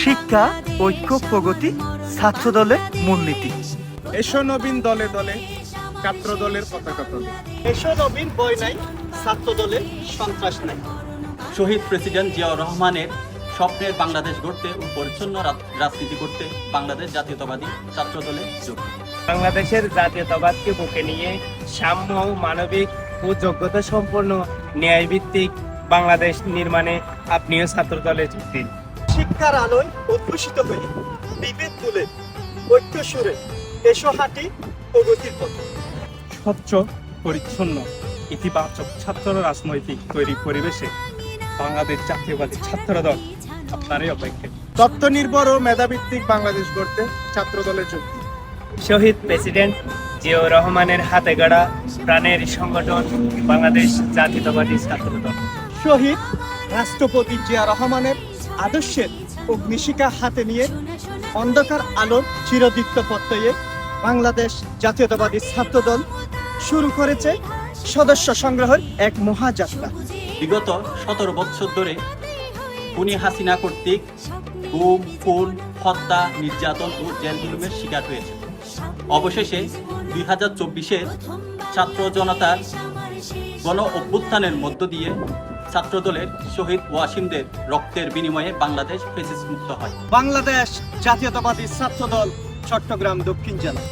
শিক্ষা ঐক্য প্রগতি ছাত্র দলের মূলনীতি। এসো নবীন দলে দলে ছাত্র দলের পতাকা তোলে। এসো নবীন বই নাই ছাত্র দলের সন্ত্রাস নাই। শহীদ প্রেসিডেন্ট জিয়াউর রহমানের স্বপ্নের বাংলাদেশ গড়তে ও পরিচ্ছন্ন রাজনীতি করতে বাংলাদেশ জাতীয়তাবাদী ছাত্র দলে যোগ। বাংলাদেশের জাতীয়তাবাদকে বুকে নিয়ে সাম্য মানবিক ও যোগ্যতা সম্পন্ন ন্যায়ভিত্তিক বাংলাদেশ নির্মাণে আপনিও ছাত্র দলে যোগ দিন। শিক্ষার আলোয় উদ্ভূষিত হয়ে বিভেদ তুলে ঐক্য সুরে এসো হাঁটি প্রগতির পথে। স্বচ্ছ পরিচ্ছন্ন ইতিবাচক ছাত্র রাজনৈতিক তৈরি পরিবেশে বাংলাদেশ জাতীয়বাদী ছাত্র দল আপনারই অপেক্ষা তত্ত্ব নির্ভর ও মেধাভিত্তিক বাংলাদেশ গড়তে ছাত্র দলের যোগ। শহীদ প্রেসিডেন্ট জিয়াউর রহমানের হাতে গড়া প্রাণের সংগঠন বাংলাদেশ জাতীয়তাবাদী ছাত্র দল শহীদ রাষ্ট্রপতি জিয়া রহমানের আদর্শের অগ্নিশিকা হাতে নিয়ে অন্ধকার আলোর চিরদীপ্ত প্রত্যয়ে বাংলাদেশ জাতীয়তাবাদী ছাত্র দল শুরু করেছে সদস্য সংগ্রহের এক মহাযাত্রা। বিগত সতেরো বছর ধরে খুনি হাসিনা কর্তৃক গুম, খুন, হত্যা, নির্যাতন ও জেল জুলুমের শিকার হয়েছে। অবশেষে দুই হাজার চব্বিশের ছাত্র জনতার গণ অভ্যুত্থানের মধ্য দিয়ে ছাত্রদলের শহীদ ওয়াসিমদের রক্তের বিনিময়ে বাংলাদেশ ফেসিস মুক্ত হয়। বাংলাদেশ জাতীয়তাবাদী ছাত্রদল, চট্টগ্রাম দক্ষিণ জেলা।